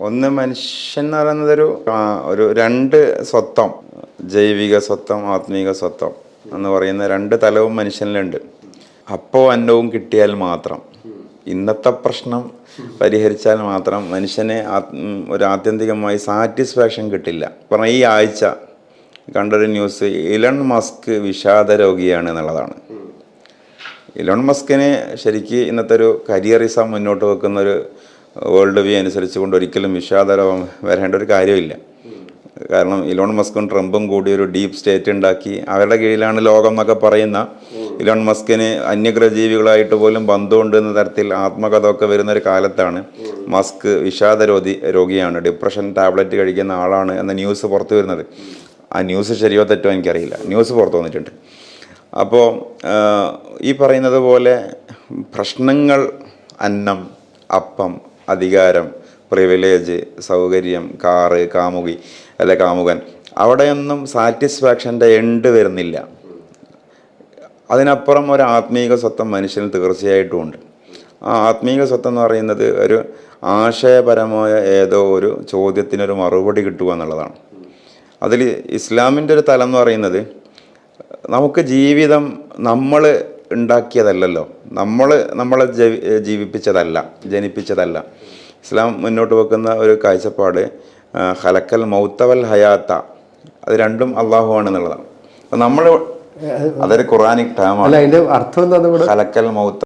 ഒന്ന് മനുഷ്യൻ എന്ന് പറയുന്നത് ഒരു രണ്ട് സ്വത്വം. ജൈവിക സ്വത്വം ആത്മീക സ്വത്വം എന്ന് പറയുന്ന രണ്ട് തലവും മനുഷ്യനിലുണ്ട്. അപ്പോ അന്നവും കിട്ടിയാൽ മാത്രം. ഇന്നത്തെ പ്രശ്നം പരിഹരിച്ചാൽ മാത്രം മനുഷ്യനെ ഒരു ആത്യന്തികമായി സാറ്റിസ്ഫാക്ഷൻ കിട്ടില്ല. പറഞ്ഞ ഈ ആഴ്ച കണ്ടൊരു ന്യൂസ് ഇലൺ മസ്ക് വിഷാദ രോഗിയാണ് എന്നുള്ളതാണ്. ഇലോൺ മസ്കിനെ ശരിക്ക് ഇന്നത്തെ ഒരു കരിയറിസം മുന്നോട്ട് വെക്കുന്ന ഒരു വേൾഡ് വ്യൂ അനുസരിച്ച് കൊണ്ട് ഒരിക്കലും വിഷാദരം വരേണ്ട ഒരു കാര്യമില്ല. കാരണം ഇലോൺ മസ്കും ട്രംപും കൂടി ഒരു ഡീപ്പ് സ്റ്റേറ്റ് ഉണ്ടാക്കി അവരുടെ കീഴിലാണ് ലോകം എന്നൊക്കെ പറയുന്ന ഇലോൺ മസ്കിന് അന്യഗ്രഹജീവികളായിട്ട് പോലും ബന്ധമുണ്ട് എന്ന തരത്തിൽ ആത്മകഥ ഒക്കെ വരുന്ന ഒരു കാലത്താണ് മസ്ക് വിഷാദ രോഗി രോഗിയാണ്. ഡിപ്രഷൻ ടാബ്ലറ്റ് കഴിക്കുന്ന ആളാണ് എന്ന ന്യൂസ് പുറത്തു വരുന്നത്. ആ ന്യൂസ് ശരിയോ തെറ്റോ എനിക്കറിയില്ല. ന്യൂസ് പുറത്തു വന്നിട്ടുണ്ട്. അപ്പോൾ ഈ പറയുന്നത് പോലെ പ്രശ്നങ്ങൾ അന്നം അപ്പം അധികാരം പ്രിവിലേജ് സൗകര്യം കാറ് കാമുകി അല്ലെ കാമുകൻ. അവിടെയൊന്നും സാറ്റിസ്ഫാക്ഷന്റെ എണ്ട് വരുന്നില്ല. അതിനപ്പുറം ഒരു ആത്മീക സ്വത്വം മനുഷ്യന് തീർച്ചയായിട്ടും ഉണ്ട്. ആ ആത്മീക സ്വത്വം എന്ന് പറയുന്നത് ഒരു ആശയപരമായ ഏതോ ഒരു ചോദ്യത്തിനൊരു മറുപടി കിട്ടുക എന്നുള്ളതാണ്. അതിൽ ഇസ്ലാമിന്റെ ഒരു തലം എന്ന് പറയുന്നത് നമുക്ക് ജീവിതം നമ്മൾ ഉണ്ടാക്കിയതല്ലല്ലോ. നമ്മൾ നമ്മളെ ജവി- ജീവിപ്പിച്ചതല്ല ജനിപ്പിച്ചതല്ല. ഇസ്ലാം മുന്നോട്ട് വെക്കുന്ന ഒരു കാഴ്ചപ്പാട് ഹലക്കൽ മൗത്തവൽ ഹയാത്ത. അത് രണ്ടും അള്ളാഹു ആണെന്നുള്ളതാണ് അപ്പം നമ്മൾ അതൊരു ഖുറാനിക് ടേമാണ്. ഹലക്കൽ മൗത്ത